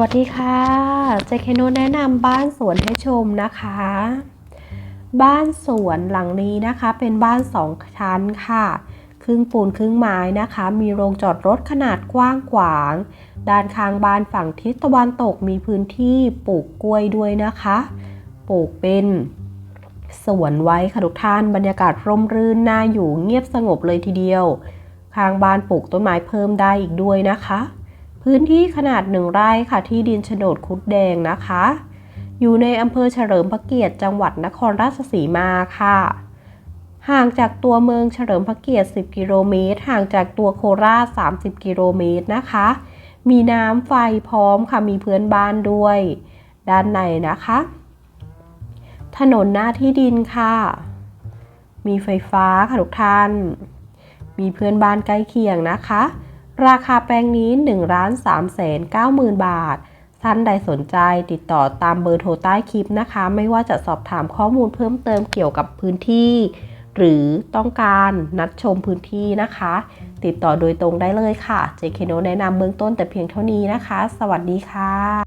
วัสดีค่ะเจเคโนแนะนำบ้านสวนให้ชมนะคะ บ้านสวนหลังนี้นะคะ เป็นบ้านสองชั้นค่ะ ครึ่งปูนครึ่งไม้นะคะ มีโรงจอดรถขนาดกว้างขวาง ด้านข้างบ้านฝั่งทิศตะวันตกมีพื้นที่ปลูกกล้วยด้วยนะคะ ปลูกเป็นสวนไว้ค่ะทุกท่านบรรยากาศร่มรื่นน่าอยู่เงียบสงบเลยทีเดียว ข้างบ้านปลูกต้นไม้เพิ่มได้อีกด้วยนะคะ พื้นที่ขนาดหนึ่งไร่ค่ะที่ดินโฉนดคุดแดงนะคะ อยู่ในอำเภอเฉลิมพระเกียรติจังหวัดนครราชสีมาค่ะ ห่างจากตัวเมืองเฉลิมพระเกียรติ 10 กิโลเมตร ห่างจากตัวโคราช 30 กิโลเมตรนะคะ มีน้ำไฟพร้อมค่ะมีเพื่อนบ้านด้วย ด้านในนะคะ ถนนหน้าที่ดินค่ะ มีไฟฟ้าค่ะทุกท่าน มีเพื่อนบ้านใกล้เคียงนะคะ ราคาแปลงนี้1ล้าน3แสน9หมื่นบาท ท่านใดสนใจติดต่อตามเบอร์โทรใต้คลิปนะคะ ไม่ว่าจะสอบถามข้อมูลเพิ่มเติมเกี่ยวกับพื้นที่ หรือต้องการนัดชมพื้นที่นะคะ ติดต่อโดยตรงได้เลยค่ะ เจคโนแนะนำเบื้องต้นแต่เพียงเท่านี้นะคะ สวัสดีค่ะ